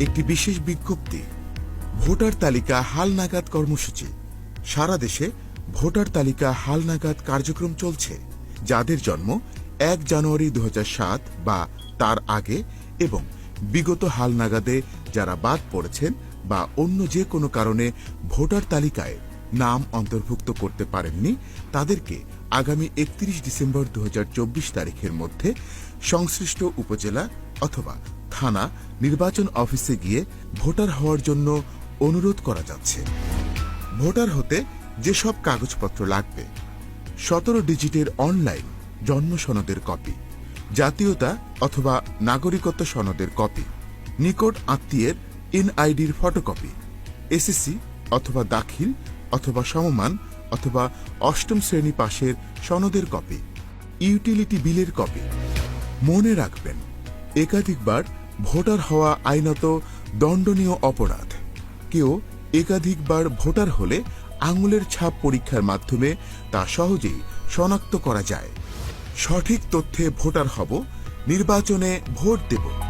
একটি বিশেষ বিজ্ঞপ্তি, ভোটার তালিকা হালনাগাদ কর্মসূচি। সারা দেশে ভোটার তালিকা হালনাগাদ কার্যক্রম চলছে, যাদের জন্ম এক জানুয়ারি দুহাজার সাত বা তার আগে এবং বিগত হালনাগাদে যারা বাদ পড়েছেন বা অন্য যে কোনো কারণে ভোটার তালিকায় নাম অন্তর্ভুক্ত করতে পারেননি, তাদেরকে আগামী একত্রিশ ডিসেম্বর দু হাজার চব্বিশ তারিখের মধ্যে সংশ্লিষ্ট উপজেলা অথবা থানা নির্বাচন অফিসে গিয়ে ভোটার হওয়ার জন্য অনুরোধ করা যাচ্ছে। ভোটার হতে যেসব কাগজপত্র লাগবে, সতেরো ডিজিটের অনলাইন জন্ম সনদের কপি, জাতীয়তা অথবা নাগরিকত্ব সনদের কপি, নিকট আত্মীয়ের এনআইডির ফটোকপি, এসএসসি অথবা দাখিল অথবা সমমান অথবা অষ্টম শ্রেণি পাশের সনদের কপি, ইউটিলিটি বিলের কপি। মনে রাখবেন, একাধিকবার ভোটার হওয়া আইনত দণ্ডনীয় অপরাধ। কেউ একাধিকবার ভোটার হলে আঙুলের ছাপ পরীক্ষার মাধ্যমে তা সহজেই শনাক্ত করা যায়। সঠিক তথ্যে ভোটার হব, নির্বাচনে ভোট দেব।